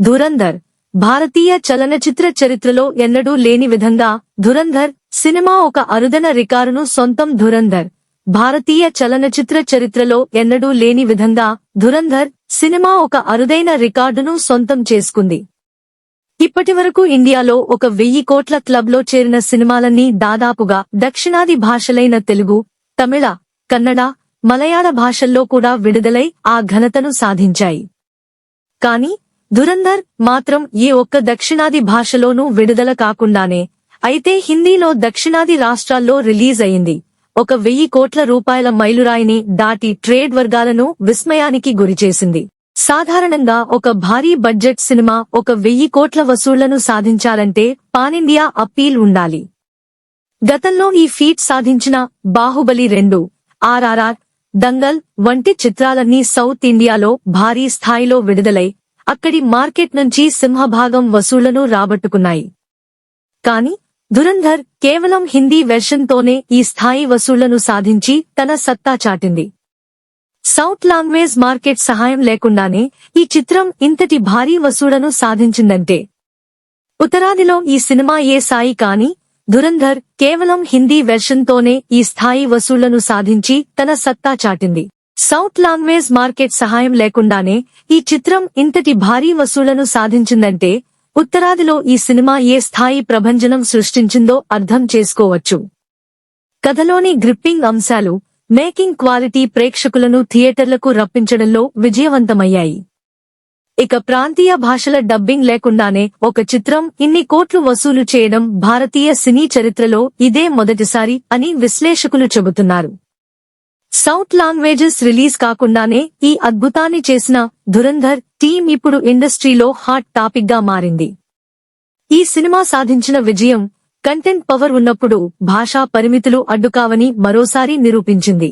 ధురంధర్. భారతీయ చలనచిత్ర చరిత్రలో ఎన్నడూ లేని విధంగా ధురంధర్ సినిమా ఒక అరుదైన రికారును సొంతం ధురంధర్. భారతీయ చలనచిత్ర చరిత్రలో ఎన్నడూ లేని విధంగా ధురంధర్ సినిమా ఒక అరుదైన రికార్డును సొంతం చేసుకుంది. ఇప్పటివరకు ఇండియాలో ఒక వెయ్యి కోట్ల క్లబ్లో చేరిన సినిమాలన్నీ దాదాపుగా దక్షిణాది భాషలైన తెలుగు తమిళ కన్నడ మలయాళ భాషల్లో కూడా విడుదలై ఆ ఘనతను సాధించాయి. కానీ ధురంధర్ మాత్రం ఏ ఒక్క దక్షిణాది భాషలోనూ విడుదల కాకుండానే అయితే హిందీలో దక్షిణాది రాష్ట్రాల్లో రిలీజ్ అయింది. ఒక వెయ్యి కోట్ల రూపాయల మైలురాయిని దాటి ట్రేడ్ వర్గాలను విస్మయానికి గురిచేసింది సాధారణంగా ఒక భారీ బడ్జెట్ సినిమా ఒక వెయ్యి కోట్ల వసూళ్ళను సాధించాలంటే పానిండియా అప్పీల్ ఉండాలి. గతంలో ఈ ఫీట్ సాధించిన బాహుబలి రెండు ఆర్ఆర్ఆర్ దంగల్ వంటి చిత్రాలన్నీ సౌత్ ఇండియాలో భారీ స్థాయిలో విడుదలై అక్కడి మార్కెట్ నుంచి సింహభాగం వసూళ్ళను రాబట్టుకున్నాయి. కాని ధురంధర్ కేవలం హిందీ వెర్షన్తోనే ఈ స్థాయి వసూళ్ళను సాధించి తన సత్తా చాటింది. సౌత్ లాంగ్వేజ్ మార్కెట్ సహాయం లేకుండానే ఈ చిత్రం ఇంతటి భారీ వసూళ్ళను సాధించిందంటే. ఉత్తరాదిలో ఈ సినిమా ఏ సాయి కాని ధురంధర్ కేవలం హిందీ వెర్షన్తోనే ఈ స్థాయి వసూళ్ళను సాధించి తన సత్తా చాటింది. సౌత్ లాంగ్వేజ్ మార్కెట్ సహాయం లేకుండానే ఈ చిత్రం ఇంతటి భారీ వసూళ్ళను సాధించిందంటే ఉత్తరాదిలో ఈ సినిమా ఏ స్థాయి ప్రభంజనం సృష్టించిందో అర్థం చేసుకోవచ్చు. కథలోని గ్రిప్పింగ్ అంశాలు మేకింగ్ క్వాలిటీ ప్రేక్షకులను థియేటర్లకు రప్పించడంలో విజయవంతమయ్యాయి. ఇక ప్రాంతీయ భాషల డబ్బింగ్ లేకుండానే ఒక చిత్రం ఇన్ని కోట్లు వసూలు చేయడం భారతీయ సినీ చరిత్రలో ఇదే మొదటిసారి అని విశ్లేషకులు చెబుతున్నారు. సౌత్ లాంగ్వేజెస్ రిలీజ్ కాకుండానే ఈ అద్భుతాన్ని చేసిన ధురంధర్ టీం ఇప్పుడు ఇండస్ట్రీలో హాట్ టాపిక్గా మారింది. ఈ సినిమా సాధించిన విజయం కంటెంట్ పవర్ ఉన్నప్పుడు భాషా పరిమితులు అడ్డుకావని మరోసారి నిరూపించింది.